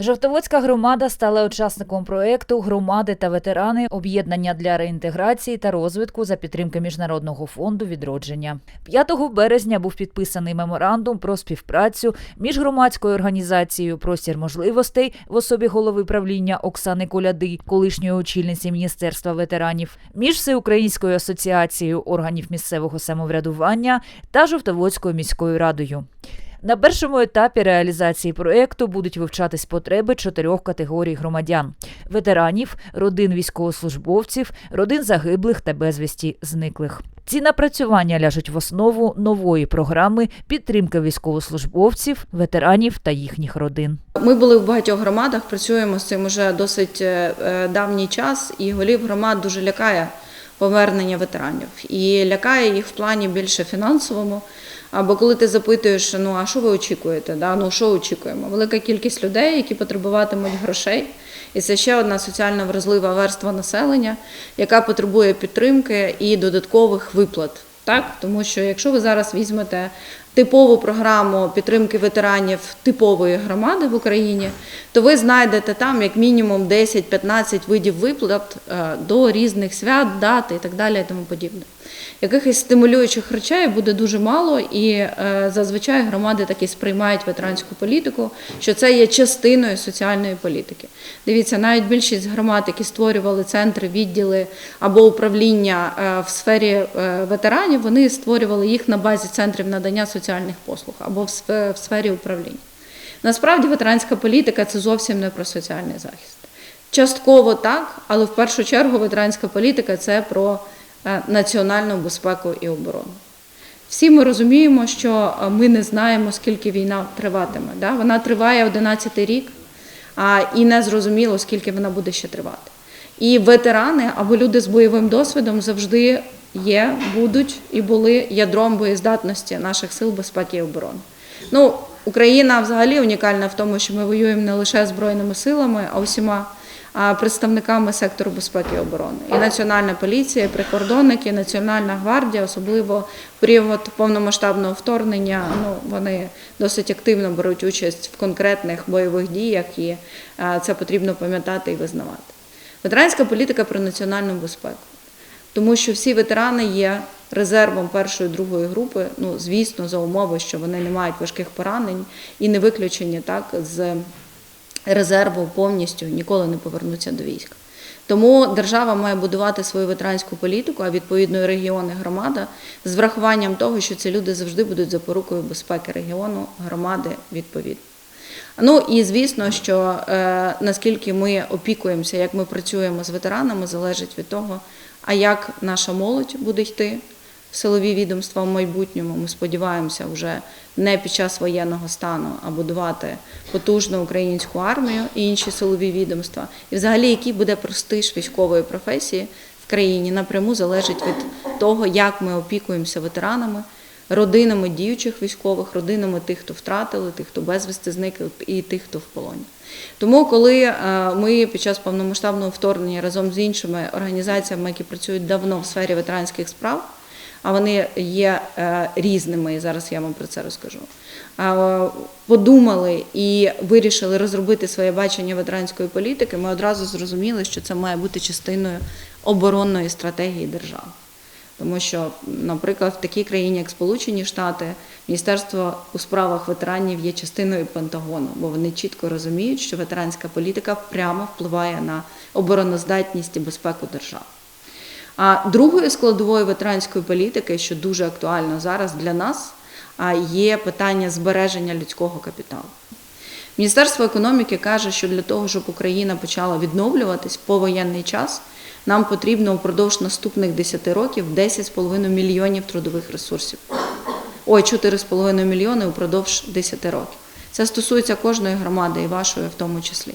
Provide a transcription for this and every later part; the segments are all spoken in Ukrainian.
Жовтоводська громада стала учасником проекту Громади та ветерани об'єднання для реінтеграції та розвитку за підтримки Міжнародного фонду відродження. 5 березня був підписаний меморандум про співпрацю між громадською організацією Простір можливостей в особі голови правління Оксани Коляди, колишньої очільниці Міністерства ветеранів, між Всеукраїнською асоціацією органів місцевого самоврядування та Жовтоводською міською радою. На першому етапі реалізації проекту будуть вивчатись потреби чотирьох категорій громадян: ветеранів, родин військовослужбовців, родин загиблих та безвісті зниклих. Ці напрацювання ляжуть в основу нової програми підтримки військовослужбовців, ветеранів та їхніх родин. Ми були в багатьох громадах, працюємо з цим уже досить е, е, давній час, і голів громад дуже лякає повернення ветеранів. І лякає їх в плані більше фінансовому. Або коли ти запитуєш, ну а що ви очікуєте? Да? Ну що очікуємо? Велика кількість людей, які потребуватимуть грошей. І це ще одна соціально вразлива верства населення, яка потребує підтримки і додаткових виплат. Так, тому що якщо ви зараз візьмете типову програму підтримки ветеранів типової громади в Україні, то ви знайдете там як мінімум 10-15 видів виплат е, до різних свят, дат і так далі, і тому подібне. Якихось стимулюючих речей буде дуже мало, і е, зазвичай громади таки сприймають ветеранську політику, що це є частиною соціальної політики. Дивіться, навіть більшість громад, які створювали центри, відділи або управління е, в сфері е, ветеранів, вони створювали їх на базі центрів надання соціальних послуг або в сфері управління. Насправді ветеранська політика це зовсім не про соціальний захист. Частково так, але в першу чергу ветеранська політика це про національну безпеку і оборону. Всі ми розуміємо, що е, ми не знаємо, скільки війна триватиме. Да? Вона триває 11 рік, а і не зрозуміло, скільки вона буде ще тривати. І ветерани або люди з бойовим досвідом завжди є, будуть і були ядром боєздатності наших сил безпеки і оборони. Ну, Україна взагалі унікальна в тому, що ми воюємо не лише збройними силами, а усіма представниками сектору безпеки і оборони. І Національна поліція, і прикордонники, і Національна гвардія, особливо в період повномасштабного вторгнення, ну вони досить активно беруть участь в конкретних бойових діях, і це потрібно пам'ятати і визнавати. Ветеранська політика про національну безпеку тому що всі ветерани є резервом першої другої групи. Ну звісно, за умови, що вони не мають важких поранень і не виключені так з резерву повністю ніколи не повернуться до війська. Тому держава має будувати свою ветеранську політику, а відповідно регіони, громада з врахуванням того, що ці люди завжди будуть запорукою безпеки регіону, громади відповідно. Ну і звісно, що е, наскільки ми опікуємося, як ми працюємо з ветеранами, залежить від того, а як наша молодь буде йти силові відомства в майбутньому. Ми сподіваємося вже не під час воєнного стану, а будувати потужну українську армію і інші силові відомства. І взагалі, який буде престиж військової професії в країні, напряму залежить від того, як ми опікуємося ветеранами родинами діючих військових, родинами тих, хто втратили, тих, хто безвісти зникли, і тих, хто в полоні. Тому, коли е, ми під час повномасштабного вторгнення разом з іншими організаціями, які працюють давно в сфері ветеранських справ, а вони є е, різними, і зараз я вам про це розкажу. Подумали і вирішили розробити своє бачення ветеранської політики. Ми одразу зрозуміли, що це має бути частиною оборонної стратегії держави. Тому що, наприклад, в такій країні, як Сполучені Штати, Міністерство у справах ветеранів є частиною Пентагону, бо вони чітко розуміють, що ветеранська політика прямо впливає на обороноздатність і безпеку держави. А другою складовою ветеранської політики, що дуже актуально зараз для нас, є питання збереження людського капіталу. Міністерство економіки каже, що для того, щоб Україна почала відновлюватись повоєнний час, нам потрібно упродовж наступних 10 років 10,5 мільйонів трудових ресурсів. Ой, 4,5 мільйони упродовж 10 років. Це стосується кожної громади і вашої в тому числі.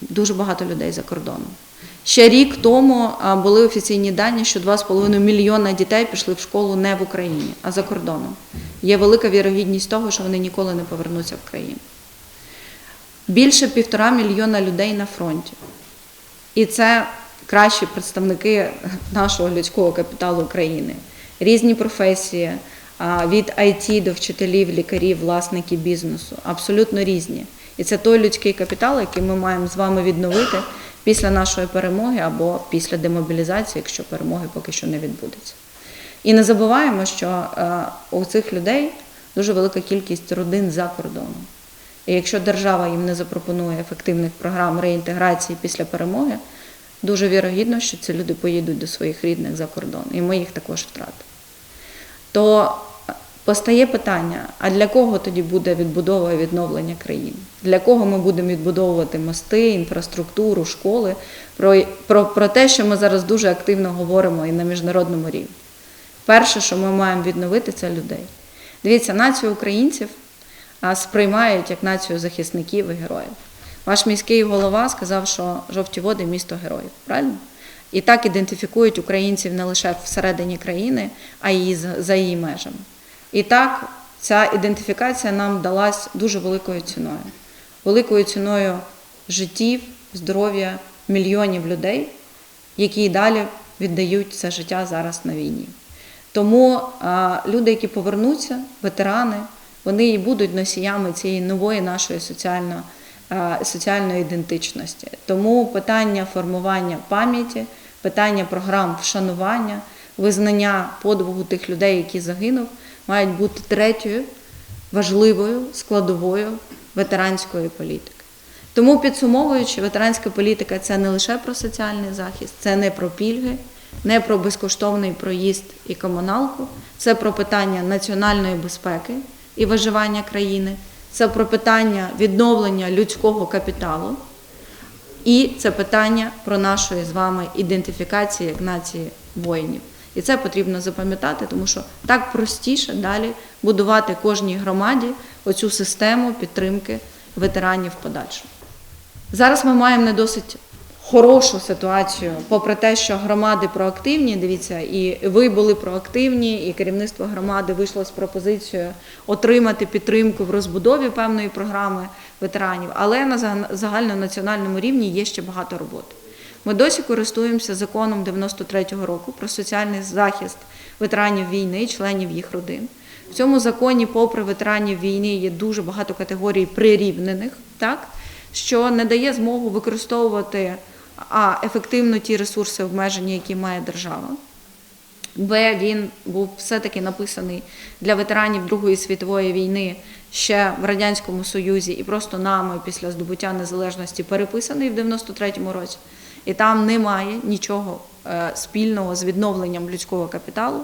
Дуже багато людей за кордоном. Ще рік тому були офіційні дані, що 2,5 мільйона дітей пішли в школу не в Україні, а за кордоном. Є велика вірогідність того, що вони ніколи не повернуться в країну. Більше півтора мільйона людей на фронті. І це кращі представники нашого людського капіталу України. Різні професії, від IT до вчителів, лікарів, власників бізнесу, абсолютно різні. І це той людський капітал, який ми маємо з вами відновити після нашої перемоги або після демобілізації, якщо перемоги поки що не відбудеться. І не забуваємо, що е, у цих людей дуже велика кількість родин за кордоном. І якщо держава їм не запропонує ефективних програм реінтеграції після перемоги, дуже вірогідно, що ці люди поїдуть до своїх рідних за кордон, і ми їх також втратимо. То постає питання: а для кого тоді буде відбудова і відновлення країни? Для кого ми будемо відбудовувати мости, інфраструктуру, школи? Про, про, про те, що ми зараз дуже активно говоримо і на міжнародному рівні. Перше, що ми маємо відновити, це людей. Дивіться, націю українців сприймають як націю захисників і героїв. Ваш міський голова сказав, що жовті води місто героїв, правильно? І так ідентифікують українців не лише всередині країни, а й за- її межами. І так ця ідентифікація нам далась дуже великою ціною. Великою ціною життів, здоров'я мільйонів людей, які далі віддають це життя зараз на війні. Тому а, люди, які повернуться, ветерани, вони і будуть носіями цієї нової нашої соціально, а, соціальної ідентичності. Тому питання формування пам'яті, питання програм вшанування, визнання подвигу тих людей, які загинув, мають бути третьою важливою складовою ветеранської політики. Тому підсумовуючи, ветеранська політика це не лише про соціальний захист, це не про пільги, не про безкоштовний проїзд і комуналку, це про питання національної безпеки і виживання країни, це про питання відновлення людського капіталу, і це питання про нашої з вами ідентифікації як нації воїнів. І це потрібно запам'ятати, тому що так простіше далі будувати кожній громаді оцю систему підтримки ветеранів подальшому. Зараз ми маємо не досить хорошу ситуацію, попри те, що громади проактивні, дивіться, і ви були проактивні, і керівництво громади вийшло з пропозицією отримати підтримку в розбудові певної програми ветеранів, але на загальнонаціональному рівні є ще багато роботи. Ми досі користуємося законом 93-го року про соціальний захист ветеранів війни і членів їх родин. В цьому законі, попри ветеранів війни, є дуже багато категорій прирівнених, так, що не дає змогу використовувати а, ефективно ті ресурси обмеження, які має держава. Б. Він був все-таки написаний для ветеранів Другої світової війни ще в Радянському Союзі і просто нами після здобуття незалежності переписаний в 93-му році. І там немає нічого е, спільного з відновленням людського капіталу,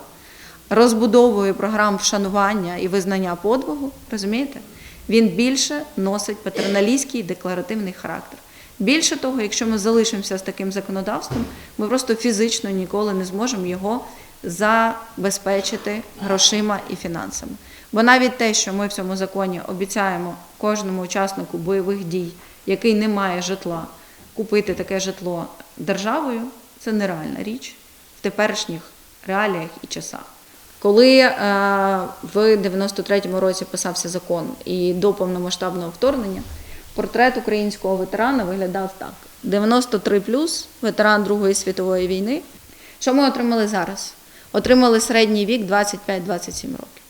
розбудовою програм вшанування і визнання подвигу, розумієте? Він більше носить патерналістський декларативний характер. Більше того, якщо ми залишимося з таким законодавством, ми просто фізично ніколи не зможемо його забезпечити грошима і фінансами. Бо навіть те, що ми в цьому законі обіцяємо кожному учаснику бойових дій, який не має житла, купити таке житло державою, це нереальна річ в теперішніх реаліях і часах. Коли е, в 93-му році писався закон і до повномасштабного вторгнення, портрет українського ветерана виглядав так: 93 плюс ветеран Другої світової війни. Що ми отримали зараз? Отримали середній вік 25-27 років.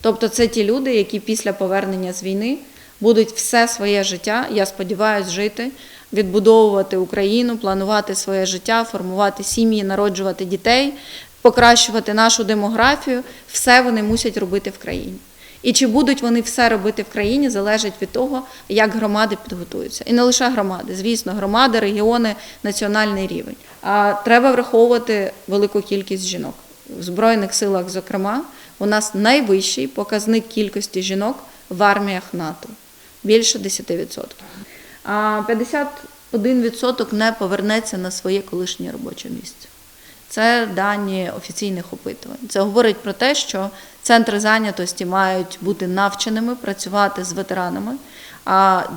Тобто це ті люди, які після повернення з війни будуть все своє життя, я сподіваюся, жити, відбудовувати Україну, планувати своє життя, формувати сім'ї, народжувати дітей, покращувати нашу демографію. Все вони мусять робити в країні. І чи будуть вони все робити в країні, залежить від того, як громади підготуються. І не лише громади, звісно, громади, регіони, національний рівень. А треба враховувати велику кількість жінок. В Збройних силах, зокрема, у нас найвищий показник кількості жінок в арміях НАТО більше 10%. А 51% не повернеться на своє колишнє робоче місце. Це дані офіційних опитувань. Це говорить про те, що центри зайнятості мають бути навченими працювати з ветеранами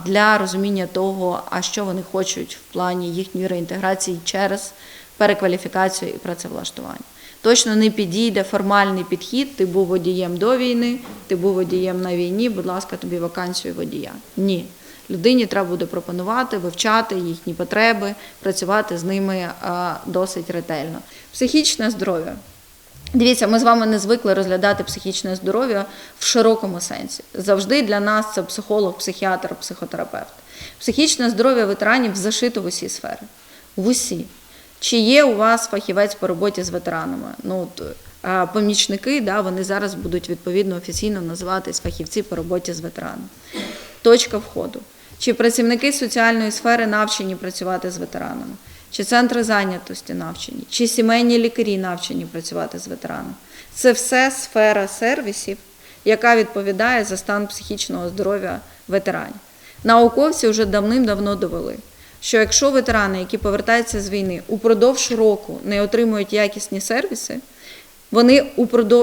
для розуміння того, а що вони хочуть в плані їхньої реінтеграції через перекваліфікацію і працевлаштування. Точно не підійде формальний підхід. Ти був водієм до війни, ти був водієм на війні. Будь ласка, тобі вакансію водія. Ні. Людині треба буде пропонувати, вивчати їхні потреби, працювати з ними досить ретельно. Психічне здоров'я. Дивіться, ми з вами не звикли розглядати психічне здоров'я в широкому сенсі. Завжди для нас це психолог, психіатр, психотерапевт. Психічне здоров'я ветеранів зашито в усі сфери. В усі. Чи є у вас фахівець по роботі з ветеранами? Ну, помічники, да, вони зараз будуть відповідно офіційно називатись фахівці по роботі з ветеранами. Точка входу. Чи працівники соціальної сфери навчені працювати з ветеранами? Чи центри зайнятості навчені, чи сімейні лікарі навчені працювати з ветеранами? Це все сфера сервісів, яка відповідає за стан психічного здоров'я ветеранів. Науковці вже давним-давно довели, що якщо ветерани, які повертаються з війни, упродовж року не отримують якісні сервіси, вони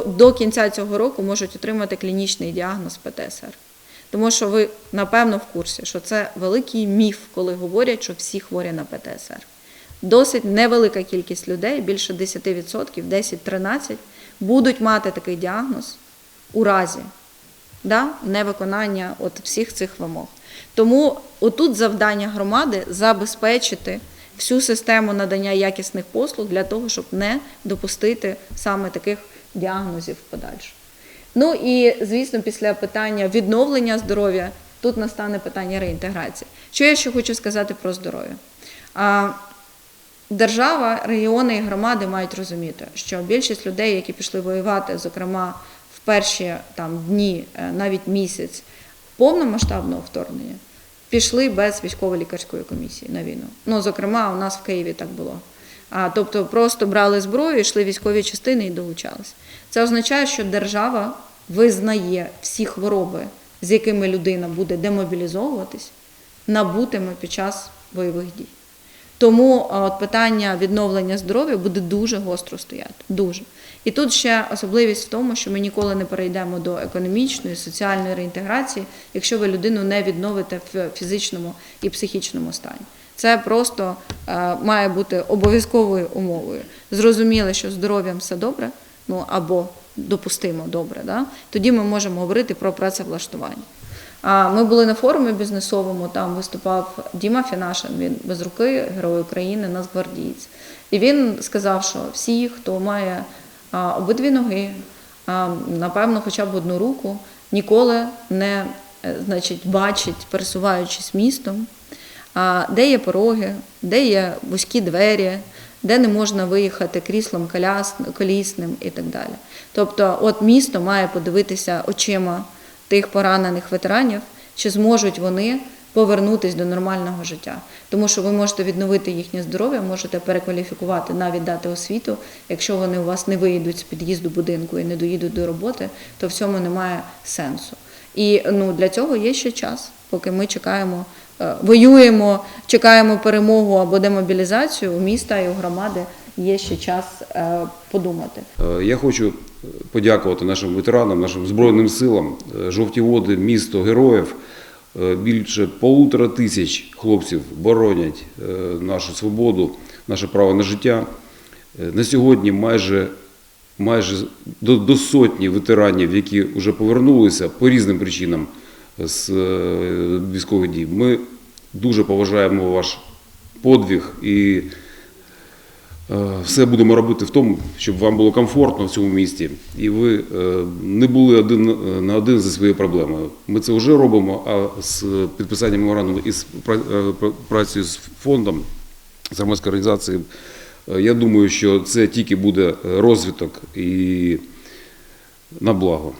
до кінця цього року можуть отримати клінічний діагноз ПТСР. Тому що ви напевно в курсі, що це великий міф, коли говорять, що всі хворі на ПТСР. Досить невелика кількість людей, більше 10%, 10-13, будуть мати такий діагноз у разі да, невиконання от всіх цих вимог. Тому отут завдання громади забезпечити всю систему надання якісних послуг для того, щоб не допустити саме таких діагнозів в подальшому. Ну і звісно, після питання відновлення здоров'я тут настане питання реінтеграції. Що я ще хочу сказати про здоров'я? Держава, регіони і громади мають розуміти, що більшість людей, які пішли воювати, зокрема в перші там дні, е, навіть місяць повномасштабного вторгнення, пішли без військово-лікарської комісії на війну. Ну, зокрема, у нас в Києві так було. А, тобто просто брали зброю, йшли військові частини і долучались. Це означає, що держава визнає всі хвороби, з якими людина буде демобілізовуватись, набутими під час бойових дій. Тому от питання відновлення здоров'я буде дуже гостро стояти. Дуже. І тут ще особливість в тому, що ми ніколи не перейдемо до економічної, соціальної реінтеграції, якщо ви людину не відновите в фізичному і психічному стані. Це просто е, має бути обов'язковою умовою. Зрозуміло, що здоров'ям все добре, ну або допустимо добре, да? тоді ми можемо говорити про працевлаштування. Ми були на форумі бізнесовому, там виступав Діма Фінашин, він без руки, герой України, нацгвардієць. І він сказав, що всі, хто має обидві ноги, напевно, хоча б одну руку, ніколи не е, значить, бачить, пересуваючись містом, де є пороги, де є вузькі двері, де не можна виїхати кріслом колісним і так далі. Тобто, от місто має подивитися очима тих поранених ветеранів, чи зможуть вони повернутися до нормального життя. Тому що ви можете відновити їхнє здоров'я, можете перекваліфікувати, навіть дати освіту. Якщо вони у вас не виїдуть з під'їзду будинку і не доїдуть до роботи, то в цьому немає сенсу. І ну, для цього є ще час, поки ми чекаємо, воюємо, чекаємо перемогу або демобілізацію у міста і у громади. Є ще час е, подумати. Е, Я хочу подякувати нашим ветеранам, нашим Збройним силам. Е, Жовті води, місто героїв. Е, Більше полутора тисяч хлопців боронять е, нашу свободу, наше право на життя. Е, На сьогодні майже, майже до, до сотні ветеранів, які вже повернулися по різним причинам з е, військових дій. Ми дуже поважаємо ваш подвиг і Е, все будемо робити в тому, щоб вам було комфортно в цьому місті, і ви е, не були один на один зі своєю проблемою. Ми це вже робимо, а з підписанням меморандуму і з працею з фондом громадської організації, я думаю, що це тільки буде розвиток і на благо.